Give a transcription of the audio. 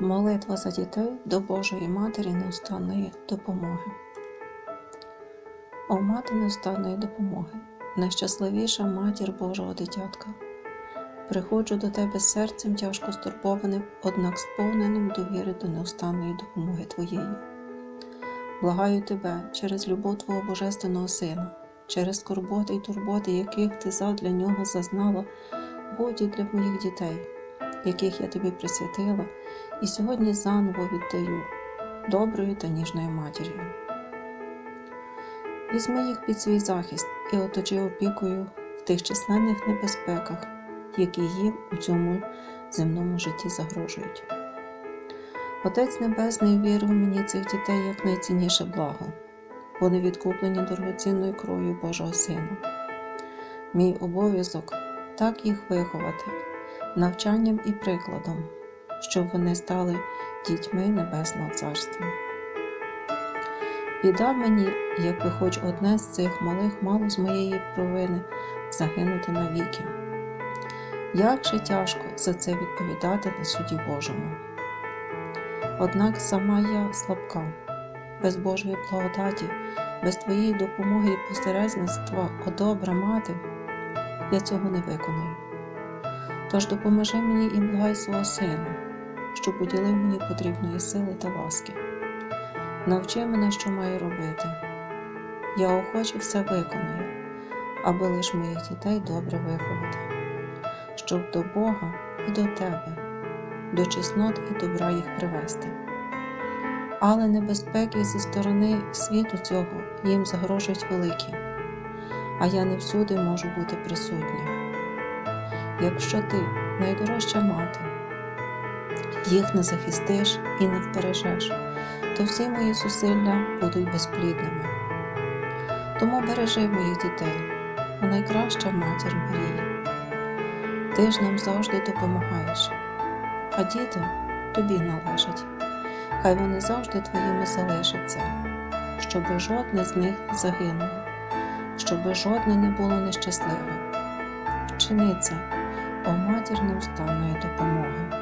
Молитва за дітей до Божої Матері неустанної допомоги. О мати неустанної допомоги, найщасливіша матір Божого дитятка. Приходжу до тебе серцем тяжко стурбованим, однак сповненим довіри до неустанної допомоги Твоєї. Благаю тебе через любов Твого Божественного Сина, через скорботи й турботи, яких ти задля нього зазнала, будь і для моїх дітей, яких я тобі присвятила, і сьогодні заново віддаю доброю та ніжною матір'ю. Візьми їх під свій захист і оточи опікою в тих численних небезпеках, які їм у цьому земному житті загрожують. Отець Небесний вірив мені цих дітей як найцінніше благо, вони відкуплені дорогоцінною кров'ю Божого Сина. Мій обов'язок так їх виховати, навчанням і прикладом, щоб вони стали дітьми Небесного Царства. Біда мені, якби хоч одне з цих малих мало з моєї провини загинути навіки. Як же тяжко за це відповідати на суді Божому. Однак сама я слабка, без Божої благодаті, без Твоєї допомоги і посередництва, о добра мати, я цього не виконую. Тож допоможи мені і благай свого сина, щоб уділив мені потрібної сили та ласки. Навчи мене, що маю робити. Я охоче все виконую, аби лиш моїх дітей добре виховати, щоб до Бога і до Тебе, до чеснот і добра їх привести. Але небезпеки зі сторони світу цього їм загрожують великі, а я не всюди можу бути присутня. Якщо ти, найдорожча мати, їх не захистиш і не вбережеш, то всі мої зусилля будуть безплідними. Тому бережи моїх дітей, а найкраща матір Марії. Ти ж нам завжди допомагаєш, а діти тобі належать. Хай вони завжди твоїми залишаться, щоби жодне з них не загинуло, щоби жодне не було нещасливим. Вчини це, о матір неустанної допомоги.